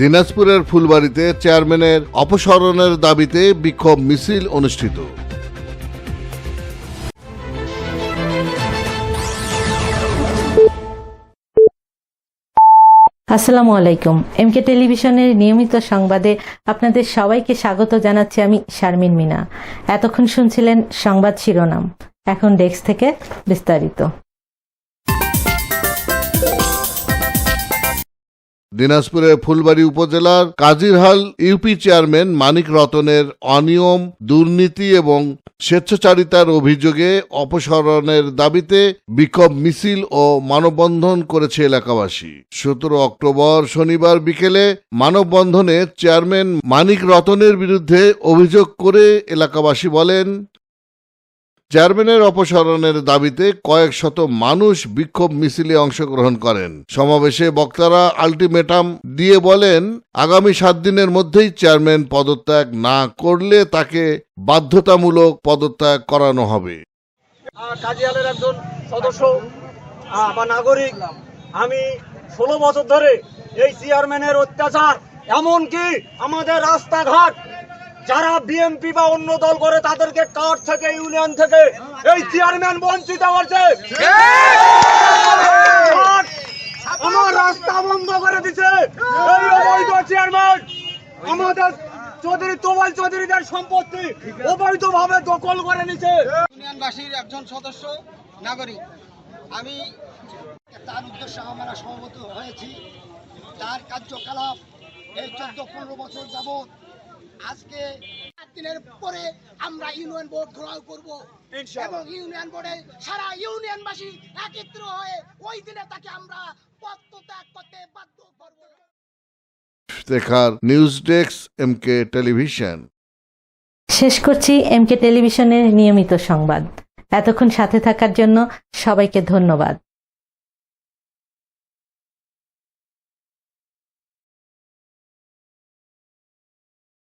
দিনাজপুরের ফুলবাড়িতে চেয়ারম্যানের অপসারণের দাবিতে বিক্ষোভ মিছিল অনুষ্ঠিত। আসসালামু আলাইকুম। এমকে টেলিভিশনের নিয়মিত সংবাদে আপনাদের সবাইকে স্বাগত জানাচ্ছি আমি শারমিন মিনা। এতক্ষণ শুনছিলেন সংবাদ শিরোনাম। এখন ডেস্ক থেকে বিস্তারিত। দিনাজপুরের ফুলবাড়ি উপজেলার কাজিরহাল ইউপি চেয়ারম্যান মানিক রতনের অনিয়ম, দুর্নীতি এবং স্বেচ্ছাচারিতার অভিযোগে অপসারণের দাবিতে বিক্ষোভ মিছিল ও মানববন্ধন করেছে এলাকাবাসী। সতেরো অক্টোবর শনিবার বিকেলে মানববন্ধনে চেয়ারম্যান মানিক রতনের বিরুদ্ধে অভিযোগ করে এলাকাবাসী বলেন চেয়ারম্যানের অপসারণের দাবিতে কয়েক শত মানুষ বিক্ষোভ মিছিলে অংশগ্রহণ করেন। সমাবেশে বক্তারা আলটিমেটাম দিয়ে বলেন, আগামী সাত দিনের মধ্যেই চেয়ারম্যান পদত্যাগ না করলে তাকে বাধ্যতামূলক পদত্যাগ করানো হবে। কাজিয়ালের একজন সদস্য বা নাগরিক, আমি ষোলো বছর ধরে এই চেয়ারম্যানের অত্যাচার, এমনকি আমাদের রাস্তাঘাট যারা বিএমপি বা অন্য দল করে তাদেরকে কার্ড থেকে ইউনিয়ন থেকে এই চেয়ারম্যান বঞ্চিত করছে। আমার রাস্তা বন্ধ করে দিছে। এই অবৈধ চেয়ারম্যান। আমাদের চৌধুরী তোবাল চৌধুরীদের সম্পত্তি অবৈধভাবে দখল করে নিছে। ইউনিয়নবাসীর একজন সদস্য নাগরিক। আমি তার উদ্দেশ্যে আমরা সহমত হয়েছি। তার কার্যকলাপ এই চোদ্দ পনেরো বছর যাবৎ আজকে সাত দিনের পরে আমরা ইউনিয়ন বোর্ড ঘোরাও করব। এবং ইউনিয়ন বোর্ডে সারা ইউনিয়নবাসী একত্র হয়ে ওই দিনে তাকে আমরা পদত্যাগ করতে বাধ্য করব। দেখার news desk M K television. শেষ করছি এমকে টেলিভিশনের নিয়মিত সংবাদ। এতক্ষণ সাথে থাকার জন্য সবাইকে ধন্যবাদ।